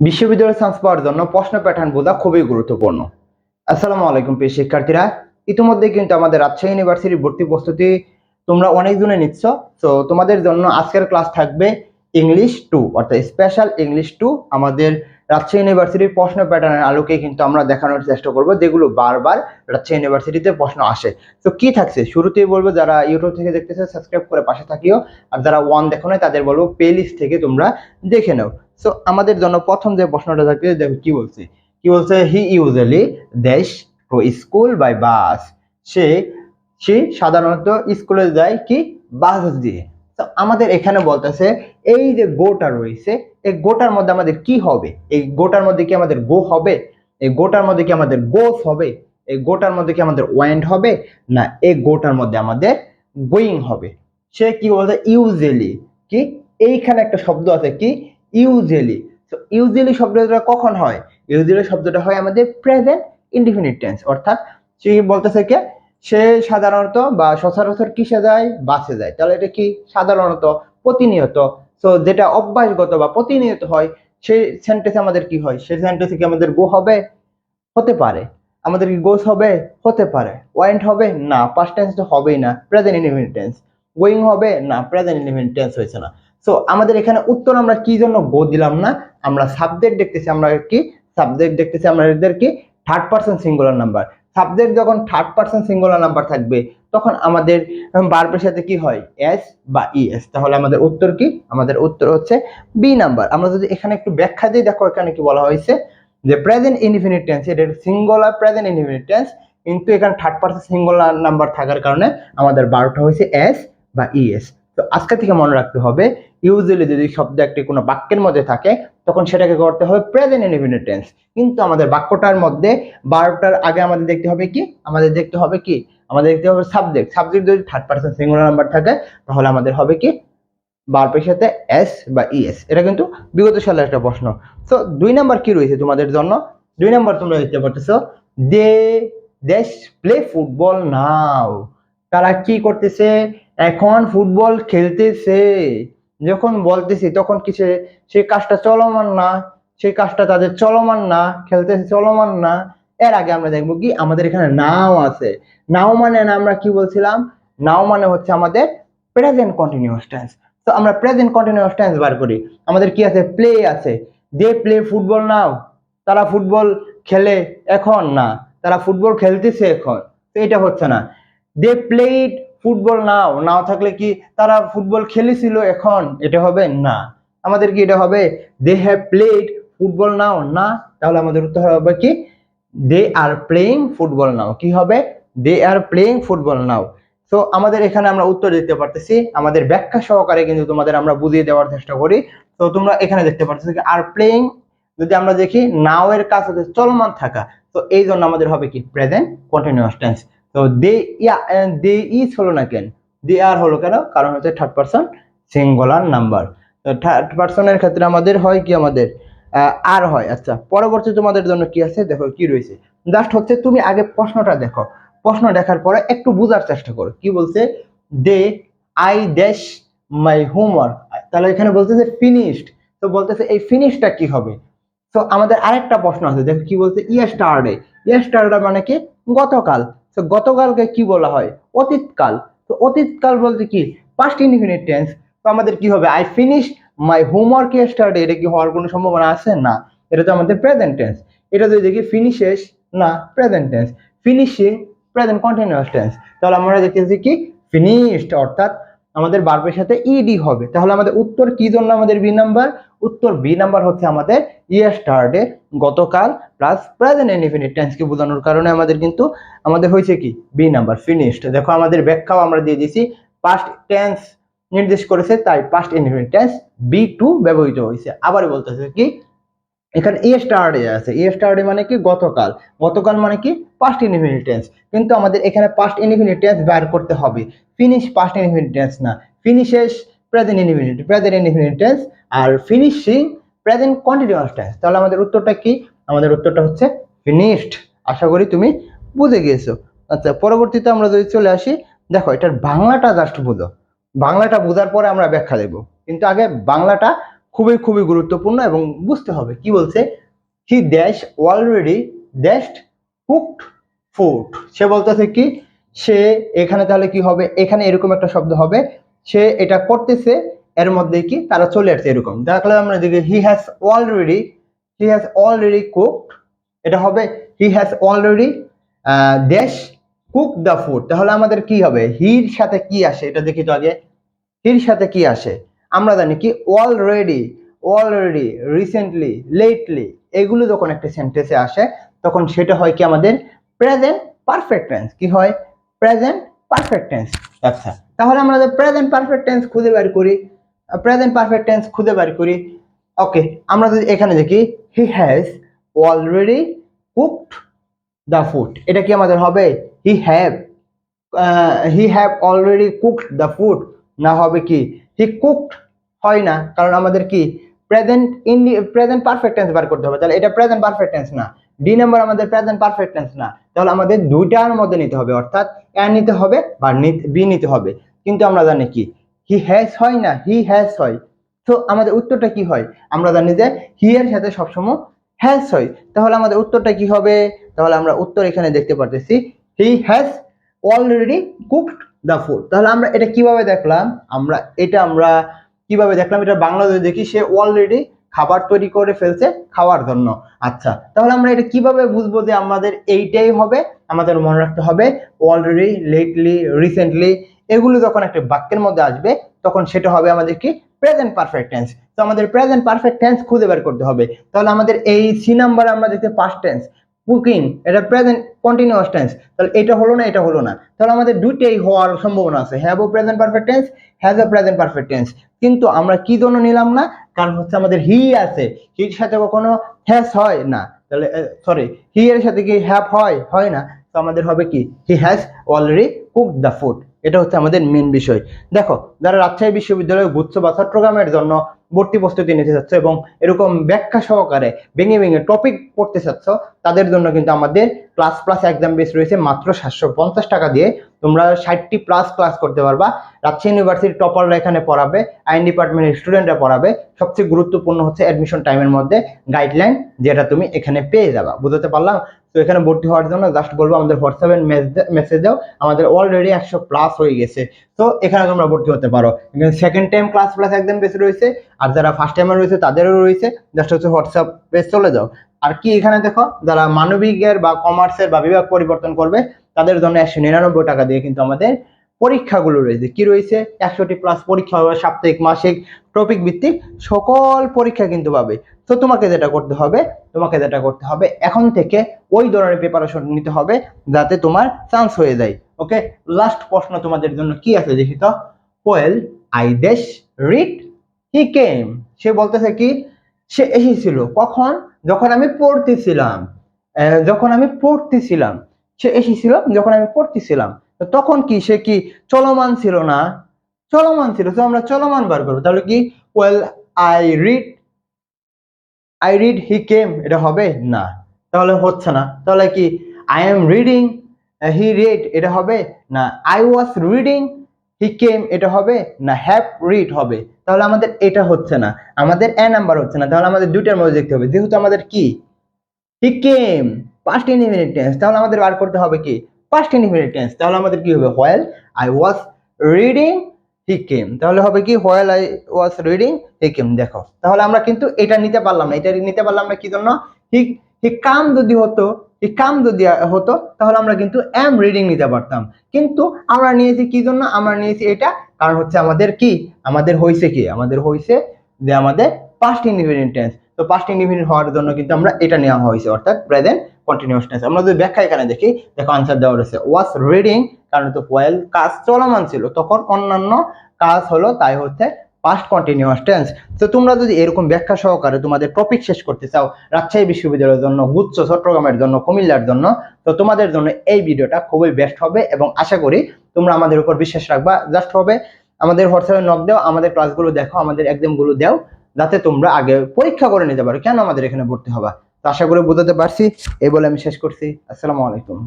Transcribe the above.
বিশ্ববিদ্যালয়ে চান্স পাওয়ার জন্য প্রশ্ন প্যাটার্ন বোঝা খুবই গুরুত্বপূর্ণ। আসসালামু আলাইকুম প্রিয় শিক্ষার্থীরা। ইতিমধ্যে কিন্তু আমাদের রাজশাহী ইউনিভার্সিটির ভর্তি প্রস্তুতি তোমরা অনেক অনেকজনে নিচ্ছ। তো তোমাদের জন্য আজকের ক্লাস থাকবে ইংলিশ টু অর্থাৎ স্পেশাল ইংলিশ টু আমাদের রাজশাহী ইউনিভার্সিটির প্রশ্ন প্যাটার্নের আলোকে কিন্তু আমরা দেখানোর চেষ্টা করব, যেগুলো বারবার রাজশাহী ইউনিভার্সিটিতে প্রশ্ন আসে। তো কি থাকছে? শুরুতেই বলব, যারা ইউটিউব থেকে দেখতেছে সাবস্ক্রাইব করে পাশে থাকিও। আর যারা ওয়ান দেখো না তাদের বলব প্লে লিস্ট থেকে তোমরা দেখে নাও। সো আমাদের জন্য প্রথম যে প্রশ্নটা থাকে দেখো কি বলছে? কি বলছে? He usually dash school by bus সে সে সাধারণত স্কুলে যায় কি? বাস দিয়ে। তো আমাদের এখানে বলতেছে, এই যে গোটা রয়েছে, এই গোটার মধ্যে আমাদের কি হবে? এই গোটার মধ্যে কি আমাদের গো হবে? এই গোটার মধ্যে কি আমাদের গোস হবে? এই গোটার মধ্যে কি আমাদের ওয়েন্ড হবে? না, এই গোটার মধ্যে আমাদের গোয়িং হবে। সে কি বলছে? ইউজুয়ালি কি? এইখানে একটা শব্দ আছে কি? ইউজুয়ালি তো ইউজুয়ালি শব্দটা কখন হয়? ইউজুয়ালি শব্দটা হয় আমাদের প্রেজেন্ট ইনডিফিনিট টেন্স অর্থাৎ সে বলতেছে কে? সে সাধারণত বা সচরাচর কিসে যায়? বাসে যায়। তাহলে এটা কি? সাধারণত, প্রতিনিয়ত। সো যেটা অভ্যাসগত বা প্রতিনিয়ত হয়, সেই সেন্টেন্স আমাদের কি হয়? সেই সেন্টেন্সে কি আমাদের গো হবে? হতে পারে। আমাদের কি গোস হবে? হতে পারে। ওয়েন্ট হবে? না। পাস্ট টেন্স তো হবেই না। প্রেজেন্ট ইনডিফিনিট টেন্স গোয়িং হবে? না। প্রেজেন্ট ইনডিফিনিট টেন্স হয়েছে না। সো আমাদের এখানে উত্তর আমরা কি জন্য গো দিলাম না? আমরা সাবজেক্ট দেখতেছি আমরা কি? সাবজেক্ট দেখতেছি আমরা এদের কি third person singular number subject যখন থার্ড পার্সন সিঙ্গুলার নাম্বার থাকবে, তখন আমাদের বার্বের সাথে কি হয়? এস বা ইএস তাহলে আমাদের উত্তর কি? আমাদের উত্তর হচ্ছে বি নাম্বার আমরা যদি এখানে একটু ব্যাখ্যা দিই, দেখো এখানে কি বলা হয়েছে যে প্রেজেন্ট ইনফিনিট টেন্স এটা সিঙ্গুলার প্রেজেন্ট ইনফিনিট টেন্স কিন্তু এখানে থার্ড পার্সন সিঙ্গুলার নাম্বার থাকার কারণে আমাদের বারোটা হয়েছে এস বা ইএস তো আজকে থেকে মনে রাখতে হবে ইউজুয়ালি যদি শব্দ একটি কোনো বাক্যের মধ্যে থাকে, তখন সেটাকে করতে হবে? প্রেজেন্ট ইনডিফিনিট টেন্স কিন্তু আমাদের বাক্যটার মধ্যে বারোটার আগে আমাদের দেখতে হবে কি? আমাদের দেখতে হবে কি? আমাদের দেখতে হবে সাবজেক্ট সাবজেক্ট যদি থার্ড পার্সন সিঙ্গুলার নাম্বার থাকে, তাহলে আমাদের হবে কি? বারপের সাথে এস বা ইএস এটা কিন্তু বিগত সালের একটা প্রশ্ন। তো দুই নাম্বার কি রয়েছে তোমাদের জন্য? দুই নাম্বার তোমরা দেখতে পারতেছো। দে, দেশ প্লে ফুটবল নাও তারা কি করতেছে? এখন ফুটবল খেলতেছে। যখন বলতেছি, তখন কি সেই কাজটা চলমান না? সেই কাজটা তাদের চলমান না? খেলতেছে চলমান না? এর আগে আমরা দেখব কি আমাদের এখানে নাও আছে। নাও মানে না আমরা কি বলছিলাম? নাও মানে হচ্ছে আমাদের প্রেজেন্ট কন্টিনিউয়াস টেন্স তো আমরা প্রেজেন্ট কন্টিনিউয়াস টেন্স বার করি। আমাদের কি আছে? প্লে আছে। দে প্লে ফুটবল নাও, তারা ফুটবল খেলে এখন না। তারা ফুটবল খেলতেছে এখন। তো এটা হচ্ছে না। দে প্লেড ফুটবল নাও নাও থাকলে কি তারা ফুটবল খেলেছিল এখন? এটা হবে না। আমাদের কি এটা হবে? They have played football now না? তাহলে আমাদের উত্তর হবে কি? দে আর প্লেইং ফুটবল নাও কি হবে? দে আর প্লেইং ফুটবল নাও তো আমাদের এখানে আমরা উত্তর দিতে পারতেছি। আমাদের ব্যাখ্যা সহকারে কিন্তু তোমাদের আমরা বুঝিয়ে দেওয়ার চেষ্টা করি। তো তোমরা এখানে দেখতে পারতেছো কি আর প্লেইং যদি আমরা দেখি নাও এর কাজ হচ্ছে চলমান থাকা। তো এই জন্য আমাদের হবে কি প্রেজেন্ট কন্টিনিউয়াস টেন্স তো দে ইয়া দে ইজ হলো না কেন? দে আর হলো কেন? কারণ হচ্ছে থার্ড পার্সন সিঙ্গুলার নাম্বার তো থার্ড পার্সনের ক্ষেত্রে আমাদের হয় কি আমাদের? আর হয়। আচ্ছা পরবর্তী তোমাদের জন্য কি আছে? দেখো কি রয়েছে। জাস্ট হচ্ছে তুমি আগে প্রশ্নটা দেখো। প্রশ্ন দেখার পরে একটু বোঝার চেষ্টা করো। কি বলছে? They I dash my homework তাহলে এখানে বলতেছে ফিনিশড তো বলতেছে এই ফিনিশটা কি হবে? তো আমাদের আরেকটা প্রশ্ন আছে। দেখো কি বলছে? ইয়েস্টারডে ইয়েস্টারডে মানে কি? গতকাল। তো গতকালকে কি বলা হয়? অতীতকাল। তো অতীতকাল বলতে কি? পাস্ট ইনফিনিট টেন্স তো আমাদের কি হবে? I finish my homework yesterday এটা কি হওয়ার কোনো সম্ভাবনা আছে? না। এটা তো আমাদের প্রেজেন্ট টেন্স এটা যদি দেখি ফিনিশেস না present tense finishing present continuous tense তাহলে আমরা দেখতেছি কি? ফিনিশড অর্থাৎ আমাদের বার্বের সাথে ইডি হবে। তাহলে আমাদের উত্তর কি জন্য আমাদের বি নাম্বার উত্তর বি নাম্বার হচ্ছে আমাদের ইয়ার ইয়েস্টারডে গতকাল প্লাস প্রেজেন্ট ইনডিফিনিট টেন্সকে বোঝানোর কারণে আমাদের কিন্তু, আমাদের হয়েছে কি? বি নাম্বার ফিনিশড দেখো আমাদের ব্যাখ্যাও আমরা দিয়ে দিয়েছি। পাস্ট টেন্স নির্দেশ করেছে, তাই past indefinite tense V two ব্যবহৃত হয়েছে। আবার বলতেছে কি? এখানে ইয়েস্টারডে আছে। ইয়েস্টারডে মানে কি? গতকাল। গতকাল মানে কি? পাস্ট ইনডিফিনিট টেন্স কিন্তু আমাদের এখানে পাস্ট ইনডিফিনিট টেন্স বের করতে হবে। ফিনিশ পাস্ট ইনডিফিনিট টেন্স না। Finishes present indefinite present indefinite tense আর ফিনিশিং প্রেজেন্ট কন্টিনিউয়াস টেন্স তাহলে আমাদের উত্তরটা কি? আমাদের উত্তরটা হচ্ছে ফিনিশড আশা করি তুমি বুঝে গিয়েছো আচ্ছা পরবর্তীতে আমরা যদি চলে আসি, দেখো, এটার বাংলাটা জাস্ট বুঝো। বাংলাটা বোঝার পরে আমরা ব্যাখ্যা দেব। কিন্তু আগে বাংলাটা খুবই খুবই গুরুত্বপূর্ণ এবং বুঝতে হবে, কি বলছে? He dash already dashed cooked food সে বলতেছে কি, সে এখানে তাহলে কি হবে? এখানে এরকম একটা শব্দ হবে। সে এটা করতেছে, এর মধ্যে কি? তারা চলে আসছে এরকম। দেখলে আমরা দেখি he has already he has already cooked এটা হবে he has already dash cook the food তাহলে আমাদের কি হবে? হির সাথে কি আসে? এটা দেখি তো আগে। হির সাথে কি আসে? আমরা জানি কি অলরেডি অলরেডি রিসেন্টলি লেটলি এগুলো যখন একটা সেন্টেন্সে আসে, তখন সেটা হয় কি আমাদের প্রেজেন্ট পারফেক্ট টেন্স কি হয়? প্রেজেন্ট পারফেক্ট টেন্স আচ্ছা তাহলে আমরা প্রেজেন্ট পারফেক্ট টেন্স খুঁজে বের করি প্রেজেন্ট পারফেক্ট টেন্স খুঁজে বের করি ওকে আমরা যদি এখানে দেখি he has already cooked the food এটা কি আমাদের হবে? He have he have already cooked the food না হবে কি? হি কুকড হয় না। কারণ আমাদের কি? প্রেজেন্ট ইন্ডি প্রেজেন্ট পারফেক্ট টেন্স বার করতে হবে। তাহলে এটা প্রেজেন্ট পারফেক্ট টেন্স না। ডি নাম্বার আমাদের প্রেজেন্ট পারফেক্ট টেন্স না। তাহলে আমাদের দুইটার মধ্যে নিতে হবে। অর্থাৎ এ নিতে হবে বা বি নিতে হবে। কিন্তু আমরা জানি কি? হি হ্যাজ হয় না হি হ্যাজ হয়। তো আমাদের উত্তরটা কি হয়? আমরা জানি যে হি এর সাথে সবসময় হ্যাজ হয়। তাহলে আমাদের উত্তরটা কি হবে? তাহলে আমরা উত্তর এখানে দেখতে পারতেছি। He has already cooked the food তাহলে আমরা এটা কীভাবে দেখলাম? আমরা, এটা আমরা কীভাবে দেখলাম? এটা বাংলাদেশে দেখি, সে অলরেডি খাবার তৈরি করে ফেলছে খাওয়ার জন্য। আচ্ছা তাহলে আমরা এটা কীভাবে বুঝব যে আমাদের এইটাই হবে? আমাদের মনে রাখতে হবে অলরেডি লেটলি রিসেন্টলি এগুলো যখন একটা বাক্যের মধ্যে আসবে, তখন সেটা হবে আমাদের কি? প্রেজেন্ট পারফেক্ট টেন্স তো আমাদের প্রেজেন্ট পারফেক্ট টেন্স খুঁজে বের করতে হবে। তাহলে আমাদের এই সি নাম্বারে আমরা দেখতে পাস্ট টেন্স কুকিং এটা প্রেজেন্ট কন্টিনিউয়াস টেন্স তাহলে এটা হলো না, এটা হলো না। তাহলে আমাদের দুইটাই হওয়ার সম্ভাবনা আছে। হ্যাভ ও প্রেজেন্ট পারফেক্ট টেন্স হ্যাজ ও প্রেজেন্ট পারফেক্ট টেন্স কিন্তু আমরা কি জন্য নিলাম না? কারণ হচ্ছে আমাদের হি আছে। হির সাথে কখনো হ্যাজ হয় না। তাহলে সরি হি এর সাথে কি হ্যাভ হয়? হয় না। তো আমাদের হবে কি? He has already cook the food এটা হচ্ছে আমাদের মেন বিষয়। দেখো, যারা রাজশাহী বিশ্ববিদ্যালয়ে গুচ্ছ বা চট্টগ্রামের জন্য ভর্তি প্রস্তুতি নিতে চাচ্ছ এবং এরকম ব্যাখ্যা সহকারে ভেঙে ভেঙে টপিক পড়তে চাচ্ছ, তাদের জন্য কিন্তু আমাদের ক্লাস প্লাস এক্সাম বেস রয়েছে মাত্র সাতশো পঞ্চাশ টাকা দিয়ে। তোমরা ষাটটি প্লাস ক্লাস করতে পারবা। রাজশাহী ইউনিভার্সিটির টপাররা এখানে পড়াবে আইন ডিপার্টমেন্টের স্টুডেন্টরা পড়াবে। সবচেয়ে গুরুত্বপূর্ণ হচ্ছে অ্যাডমিশন টাইমের মধ্যে গাইডলাইন যেটা তুমি এখানে পেয়ে যাবা। বুঝতে পারলাম? তো এখানে ভর্তি হওয়ার জন্য জাস্ট বলব আমাদের হোয়াটসঅ্যাপে মেসেজ দাও। আমাদের অলরেডি একশো প্লাস হয়ে গেছে। তো এখানে তোমরা ভর্তি হতে পারো। সেকেন্ড টাইম ক্লাস প্লাস একদম বেশি রয়েছে। আর যারা ফার্স্ট টাইমে রয়েছে, তাদেরও রয়েছে। জাস্ট হচ্ছে হোয়াটসঅ্যাপে চলে যাও। আর কি এখানে দেখো, যারা মানবিকের বা কমার্সের বা বিভাগ পরিবর্তন করবে, তাদের জন্য একশো নিরানব্বই টাকা দিয়ে কিন্তু আমাদের পরীক্ষাগুলো রয়েছে। কি রয়েছে? একশোটি প্লাস পরীক্ষা হবে সাপ্তাহিক, মাসিক। টপিক ভিত্তিক সকল পরীক্ষা কিন্তু পাবে। তো তোমাকে যেটা করতে হবে, তোমাকে যেটা করতে হবে, এখন থেকে ওই ধরনের প্রিপারেশন নিতে হবে যাতে তোমার চান্স হয়ে যায়। ওকে লাস্ট প্রশ্ন তোমাদের জন্য কি আছে দেখি তো well I dash read he came সে বলতেছে কি? সে এসেছিল। কখন? যখন আমি পড়তেছিলাম। যখন আমি পড়তেছিলাম। সে এসেছিল যখন আমি পড়তেছিলাম। তখন কি? সে কি চলমান ছিল না? চলমান ছিল, তো আমরা চলমান বার করব। তাহলে কি? Well I read I read he came এটা হবে না। তাহলে হচ্ছে না। তাহলে কি? I am reading he read এটা হবে না। I was reading he came এটা হবে না। হ্যাভ রিড হবে। তাহলে আমাদের এটা হচ্ছে না। আমাদের এ নাম্বার হচ্ছে না। তাহলে আমাদের দুইটার মধ্যে দেখতে হবে। যেহেতু আমাদের কি? He came past indefinite tense তাহলে আমাদের বার করতে হবে কি? পাস্ট ইনডিফিনিট টেন্স তাহলে আমাদের কি হবে? While I was reading he came তাহলে হবে কি while I was reading he came দেখো, তাহলে আমরা কিন্তু এটা নিতে পারলাম না। এটা নিতে পারলাম না কি জন্য? হি হি কাম যদি হতো হি কাম যদি হতো, তাহলে আমরা কিন্তু এম রিডিং নিতে পারতাম। কিন্তু আমরা নিয়েছি কি জন্য? আমরা নিয়েছি এটা, কারণ হচ্ছে আমাদের কি? আমাদের হয়েছে কি? আমাদের হয়েছে যে আমাদের পাস্ট ইনডিফিনিট টেন্স তো পাস্ট ইনডিফিনিট হওয়ার জন্য কিন্তু আমরা এটা নেওয়া হয়েছে, অর্থাৎ প্রেজেন্ট কন্টিনিউয়াস টেন্স আমরা যদি ব্যাখ্যা এখানে দেখি, দেখো আনসার দেওয়া রয়েছে। ওয়াজ রিডিং কারণ তো ওয়েল কাজ চলমান ছিল, তখন অন্যান্য কাজ হলো তাই হচ্ছে পাস্ট কন্টিনিউয়াস টেন্স তো তোমরা যদি এরকম ব্যাখ্যা সহকারে তোমাদের টপিক শেষ করতে চাও, রাজশাহী বিশ্ববিদ্যালয়ের জন্য, গুচ্ছ, চট্টগ্রামের জন্য, কুমিল্লার জন্য, তো তোমাদের জন্য এই ভিডিওটা খুবই বেস্ট হবে এবং আশা করি তোমরা আমাদের উপর বিশ্বাস রাখবা জাস্ট হবে। আমাদের হোয়াটসঅ্যাপে নক দাও, আমাদের ক্লাসগুলো দেখো, আমাদের এক্সামগুলো দাও, যাতে তোমরা আগে পরীক্ষা করে নিতে পারো, কেন আমাদের এখানে ভর্তি হবা? তো আশা করি বোঝাতে পারছি এই বলে আমি শেষ করছি। আসসালামু আলাইকুম।